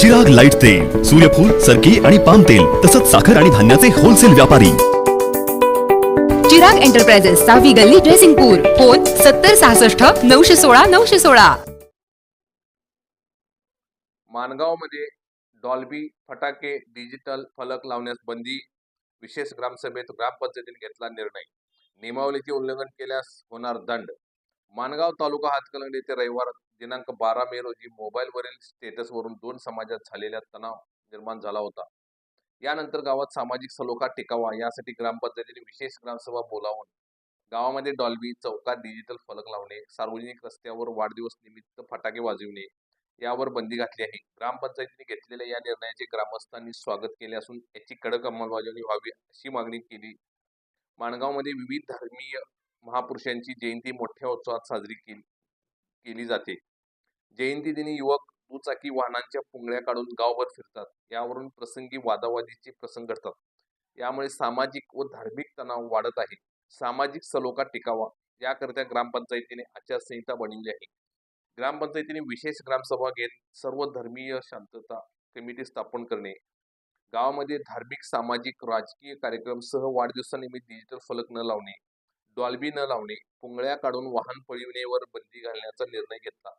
जग लाइट तेल सूर्यफूल सरकी आणि पाम तेल तसंच साखर आणि धान्याचे होलसेल व्यापारी. चिराग एंटरप्राइजेस सहावी गल्ली ड्रेसिंगपूर फोन सत्तर सहासष्ट नऊशे सोळा नऊशे सोळा. माणगावमध्ये डॉल्बी फटाके डिजिटल फलक लावण्यास बंदी विशेष ग्रामसभेत ग्रामपंचायतीने घेतला निर्णय. नियमावलीचे उल्लंघन केल्यास होणार दंड. माणगाव तालुका हातकलंगडी येथे रविवार दिनांक बारा मे रोजी मोबाईलवरील स्टेटसवरून दोन समाजात झालेला तणाव निर्माण झाला होता. यानंतर गावात सामाजिक सलोखा टिकावा यासाठी ग्रामपंचायतीने विशेष ग्रामसभा बोलावून गावामध्ये डॉल्बी चौकात डिजिटल फलक लावणे सार्वजनिक रस्त्यावर वाढदिवस निमित्त फटाके वाजविणे यावर बंदी घातली आहे. ग्रामपंचायतीने घेतलेल्या या निर्णयाचे ग्रामस्थांनी स्वागत केले असून याची कडक अंमलबजावणी व्हावी अशी मागणी केली. माणगावमध्ये विविध धर्मीय महापुरुषांची जयंती मोठ्या उत्सवात साजरी केली केली जाते. जयंती दिनी युवक दुचाकी वाहनांच्या पुंगळ्या काढून गावभर फिरतात. यावरून प्रसंगी वादावादीचे प्रसंग घडतात. यामुळे सामाजिक व धार्मिक तणाव वाढत आहे. सामाजिक सलोखा टिकावा याकरिता ग्रामपंचायतीने आचारसंहिता बनवली आहे. ग्रामपंचायतीने विशेष ग्रामसभा घेत सर्व धर्मीय शांतता कमिटी स्थापन करणे गावामध्ये धार्मिक सामाजिक राजकीय कार्यक्रम सह वाढदिवसानिमित्त डिजिटल फलक न लावणे डॉल्बी न लावणे पुंगळ्या काढून वाहन पळविणेवर बंदी घालण्याचा निर्णय घेतला.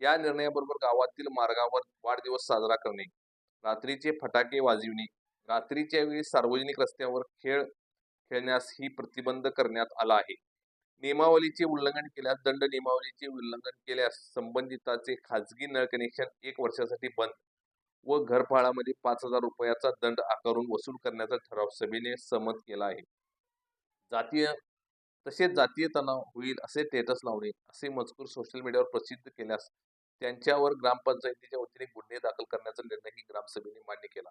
या निर्णयाबरोबर गावातील मार्गावर वाढदिवस साजरा करणे रात्रीचे फटाके वाजविणे रात्रीच्या वेळी सार्वजनिक रस्त्यावर खेळ खेळण्यास ही प्रतिबंध करण्यात आला आहे. नियमावलीचे उल्लंघन केल्यास दंड नियमावलीचे उल्लंघन केल्यास संबंधिताचे खाजगी नळ कनेक्शन एक वर्षासाठी बंद व घरफाळामध्ये पाच हजार रुपयाचा दंड आकारून वसूल करण्याचा ठराव सभेने सहमत केला आहे. जातीय तसेच जातीय तणाव होईल असे स्टेटस लावणे असे मजकूर सोशल मीडियावर प्रसिद्ध केल्यास त्यांच्यावर ग्रामपंचायतीच्या वतीने गुन्हे दाखल करण्याचा निर्णयही ग्रामसभेने मान्य केला.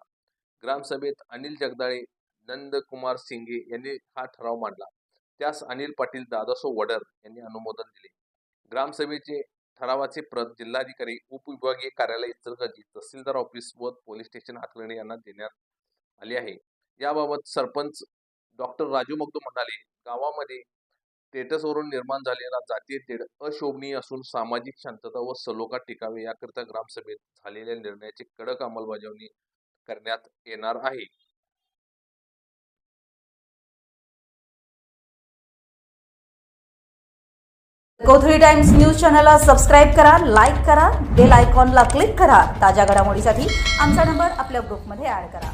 ग्रामसभेत अनिल जगदाळे नंदकुमार सिंगे यांनी हा ठराव मांडला. त्यास अनिल पाटील दादासो वडर यांनी अनुमोदन दिले. ग्रामसभेचे ठरावाचे प्रत जिल्हाधिकारी उपविभागीय कार्यालय इचलकरंजी तहसीलदार ऑफिस व पोलीस स्टेशन हातकर्णी यांना देण्यात आले आहे. याबाबत सरपंच डॉक्टर राजू मगदू म्हणाले गावामध्ये स्टेटसवरून निर्माण झालेला जातीय तेढ अशोभनीय असून सामाजिक शांतता व सलोखा टिकावे याकरिता ग्रामसभेत झालेल्या निर्णयाची कडक अंमलबजावणी करण्यात येणार आहे. कोथळी टाइम्स न्यूज चॅनलला सबस्क्राईब करा लाईक करा बेल आयकॉनला क्लिक करा. ताज्या घडामोडीसाठी आमचा नंबर आपल्या ग्रुपमध्ये ॲड करा.